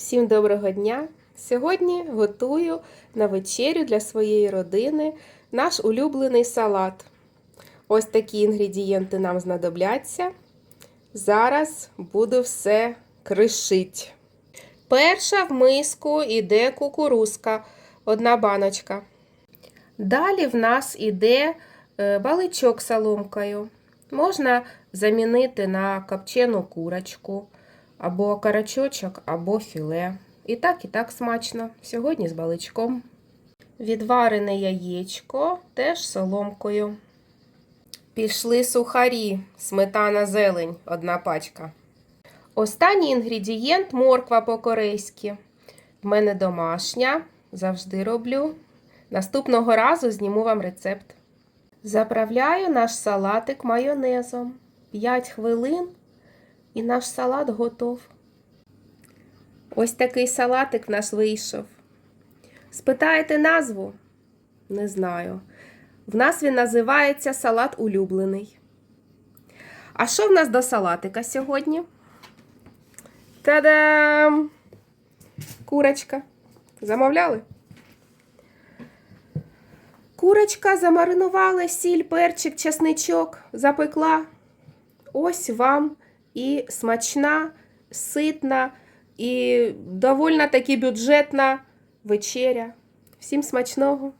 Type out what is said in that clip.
Всім доброго дня! Сьогодні готую на вечерю для своєї родини наш улюблений салат. Ось такі інгредієнти нам знадобляться. Зараз буду все кришить. Перша в миску йде кукурузка, одна баночка. Далі в нас іде е, баличок соломкою. Можна замінити на копчену курочку, або карачочок, або філе. І так, і так смачно. Сьогодні з баличком. Відварене яєчко теж соломкою. Пішли сухарі, сметана зелень, одна пачка. Останній інгредієнт морква по-корейськи. В мене домашня, завжди роблю. Наступного разу зніму вам рецепт. Заправляю наш салатик майонезом. 5 хвилин і наш салат готов. Ось такий салатик в нас вийшов. Спитаєте назву? Не знаю. В нас він називається салат улюблений. А що в нас до салатика сьогодні? Та-дам! Курочка. Замовляли? Курочка замаринувала сіль, перчик, чесничок, запекла. Ось вам і смачна, ситна, і довольно таки бюджетна вечеря. Всім смачного!